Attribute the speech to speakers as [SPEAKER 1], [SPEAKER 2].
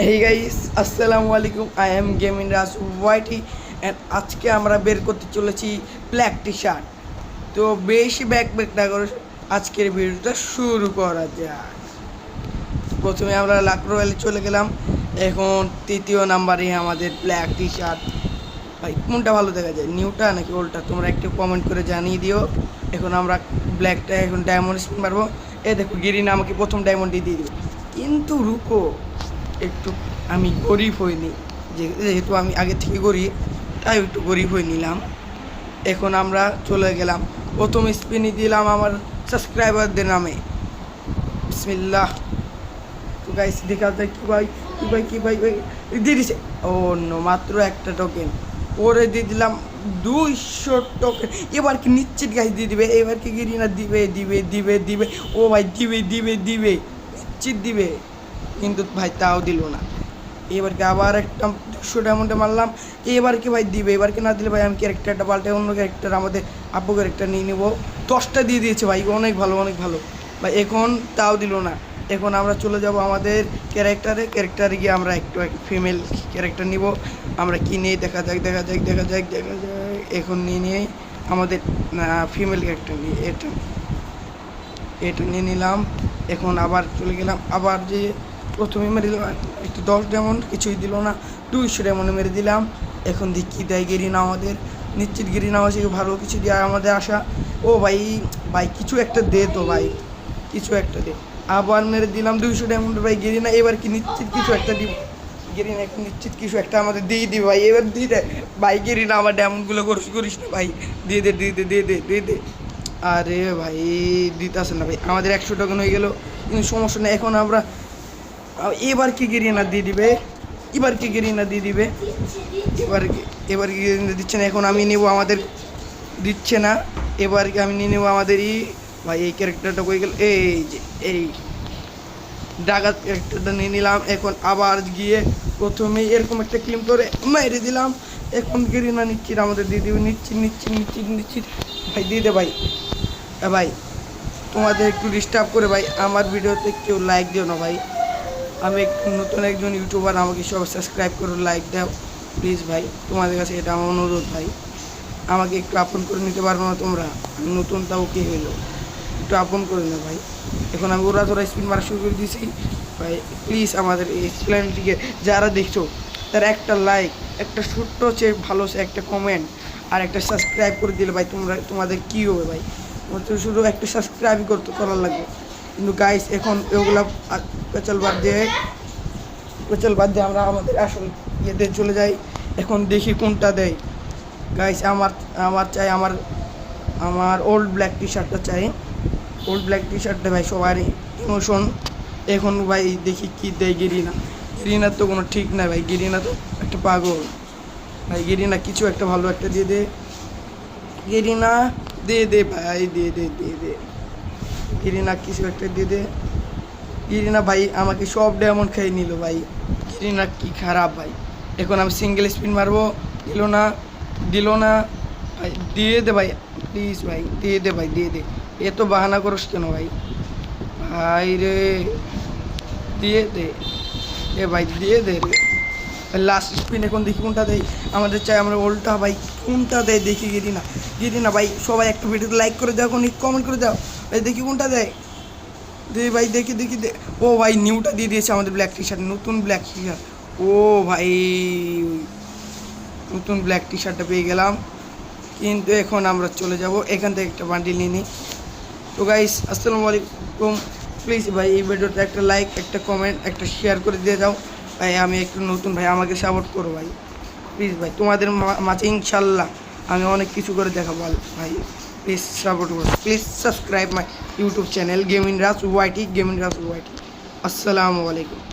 [SPEAKER 1] এই গাইস আসসালামু আলাইকুম I am gaming Raj YT and আজকে আমরা বের করতে চলেছি ব্ল্যাক টি শার্ট তো বেশি ব্যাক ব্যাক না করে আজকের ভিডিওটা শুরু করা যাক। প্রথমে আমরা লাকড়ো ভ্যালি চলে গেলাম। এখন তৃতীয় নাম্বারে আমাদের ব্ল্যাক টি শার্ট ভাই, কোনটা ভালো দেখা যায়, নিউটা নাকি ওল্ডটা? তোমরা একটু কমেন্ট করে জানিয়ে দিও। এখন আমরা ব্ল্যাকটা এখন ডায়মন্ড স্পিন মারবো। এ দেখো, গিরিনা আমাকে প্রথম ডায়মন্ডই দিয়ে দিবে কিন্তু রুকো একটু আমি গরিব হইনি যেহেতু আমি আগে থেকে গরিব, তাই একটু গরিব হয়ে নিলাম। এখন আমরা চলে গেলাম। প্রথম স্পিনই দিলাম আমার সাবস্ক্রাইবারদের নামে। বিসমিল্লাহ। তো গাইস দেখা যায় কি ভাই কি ভাই কি ভাই ভাই, দিয়ে দিছে। ও নো মাত্র একটা টোকেন ওরে দিয়ে দিলাম দুইশো টোকেন এবার কি নিশ্চিত গাইস দিয়ে দিবে? এবার কি গিরিনা দিবে দিবে দিবে দিবে? ও ভাই, দিবে দিবে দিবে। নিশ্চিত দিবে। কিন্তু ভাই তাও দিল না। এবার কি আবার একটা দুশো ডায়মন্ডে মারলাম? এবার কি ভাই দিবে? এবার কি না দিলে ভাই আমি ক্যারেক্টারটা পাল্টে অন্য ক্যারেক্টার আমাদের আপু ক্যারেক্টার নিয়ে নেব। দশটা দিয়ে দিয়েছে ভাই, অনেক ভালো অনেক ভালো। ভাই এখন তাও দিল না। এখন আমরা চলে যাব আমাদের ক্যারেক্টারে ক্যারেক্টারে গিয়ে আমরা একটু এক ফিমেল ক্যারেক্টার নিব। আমরা কি নিয়ে, দেখা যাক দেখা যাক দেখা যাক দেখা যাক। এখন নিয়ে নিয়ে আমাদের ফিমেল ক্যারেক্টার নিয়ে এটা এটা নিয়ে নিলাম। এখন আবার চলে গেলাম। আবার যে প্রথমে মেরে দিলাম, একটু দশ ডেমন, কিছুই দিল না, দুইশো ডেমনে মেরে দিলাম। এখন দেখি দেয় গেরিনা আমাদের, নিশ্চিত গেরি না আছে ভালো কিছু দিয়ে আমাদের আশা। ও ভাই ভাই, কিছু একটা দে তো ভাই, কিছু একটা দে। আবার মেরে দিলাম দুইশো ডেমন, ভাই, গেরি না, এবার কি নিশ্চিত কিছু একটা দিব? গেরিনা এখন নিশ্চিত কিছু একটা আমাদের দিয়ে দি ভাই, এবার দিয়ে দে। ভাই গেরিনা আমার ডেমনগুলো করিস করিস না ভাই। দিয়ে দে দিয়ে দে দিয়ে দে দিয়ে দে। আরে ভাই দিতে আসে না ভাই, আমাদের একশো টাকা হয়ে গেলো, কিন্তু সমস্যা নেই, এখন আমরা এবার কি গেরিনা দিয়ে দিবে? এবার কি গেরিনা দিয়ে দিবে? এবার এবার কি গেরিনা দিচ্ছে না? এখন আমি নেব আমাদের দিচ্ছে না। এবার আমি নিয়ে নেব ই ভাই, এই ক্যারেক্টারটা কই গেল? এই যে, এই ডাকাত ক্যারেক্টারটা নিয়ে নিলাম। এখন আবার গিয়ে প্রথমেই এরকম একটা ক্লিম করে মেরে দিলাম। এখন গেরিনা নিচ্ছি, আমাদের দিয়ে দিবে। নিচ্ছি নিচ্ছি নিচ্ছি নিচ্ছি। ভাই, দিয়ে দে ভাই। ভাই, তোমাদের একটু ডিস্টার্ব করে ভাই। আমার ভিডিওতে কেউ লাইক দিও না ভাই। আমি নতুন একজন ইউটিউবার, আমাকে সব সাবস্ক্রাইব করো লাইক দাও। প্লিজ ভাই, তোমাদের কাছে এটা আমার অনুরোধ ভাই। আমাকে একটু আপন করে নিতে পারব না তোমরা। আমি নতুন তাও কে হইল। একটু আপন করে নাও ভাই। এখন আমি ওরা তোরা স্পিন মারা শুরু করে দিয়েছি ভাই প্লিজ আমাদের এই চ্যানেলটিকে যারা দেখছ, তার একটা লাইক একটা ছোট্ট হচ্ছে ভালো একটা কমেন্ট আর একটা সাবস্ক্রাইব করে দিলে ভাই তোমরা, তোমাদের কী হবে ভাই? তোমার তো শুধু একটা সাবস্ক্রাইব করতে করার লাগবে। কিন্তু গাইস এখন এগুলা পেঁচাল বাদ দিয়ে, পেঁচাল বাদ দিয়ে আমরা আমাদের আসল ইয়েতে চলে যাই। এখন দেখি কোনটা দেয়। গাইস আমার আমার চাই, আমার আমার ওল্ড ব্ল্যাক টি শার্টটা চাই। ওল্ড ব্ল্যাক টি শার্টটা ভাই সবারই ইমোশন এখন ভাই দেখি কি দেয় গিরিনা। গিরিনার তো কোনো ঠিক নাই ভাই। গিরিনা তো একটা পাগল। ভাই, গিরিনা কিছু একটা ভালো একটা দিয়ে দে। গিরিনা, দে দে ভাই, দে দে দে দে। গিরিনা কিছু একটা দিয়ে দে। গিরিনা ভাই আমাকে সব ডায়মন্ড খেয়ে নিল ভাই। গিরিনা কি খারাপ ভাই। এখন আমি সিঙ্গেল স্পিন মারবো, দিল না দিল না। ভাই, দিয়ে দে ভাই প্লিজ ভাই, দিয়ে দে ভাই, দিয়ে দে। এ তো বাহানা করিস কেন ভাই? ভাই রে, দিয়ে দে। এ ভাই, দিয়ে দে রে। লাস্ট স্পিন এখন দেখি কোনটা দেয়। আমাদের চাই আমরা ওল্টা ভাই, কোনটা দেয় দেখি গিরি না গিরি না ভাই, সবাই একটা ভিডিওতে লাইক করে দাও কমেন্ট করে দাও। ভাই, দেখি কোনটা দেয়। দে ভাই, দেখি দেখি, দে। ও ভাই নিউটা দিয়ে দিয়েছে আমাদের ব্ল্যাক টি শার্ট নতুন ব্ল্যাক টি শার্ট ও ভাই, নতুন ব্ল্যাক টি শার্টটা পেয়ে গেলাম। কিন্তু এখন আমরা চলে যাব, এখান থেকে একটা বান্ডিল নিয়ে নিই। তো গাইস আসসালামু আলাইকুম। প্লিজ ভাই, এই ভিডিওতে একটা লাইক একটা কমেন্ট একটা শেয়ার করে দিয়ে যাও ভাই, আমি একটু নতুন, ভাই, আমাকে সাপোর্ট করো ভাই। প্লিজ ভাই, তোমাদের মাঝে ইনশাল্লাহ আমি অনেক কিছু করে দেখাবো, ভাই। প্লিজ সাপোর্ট করো please subscribe my YouTube channel gaming Raj YT gaming Raj YT আসসালামু আলাইকুম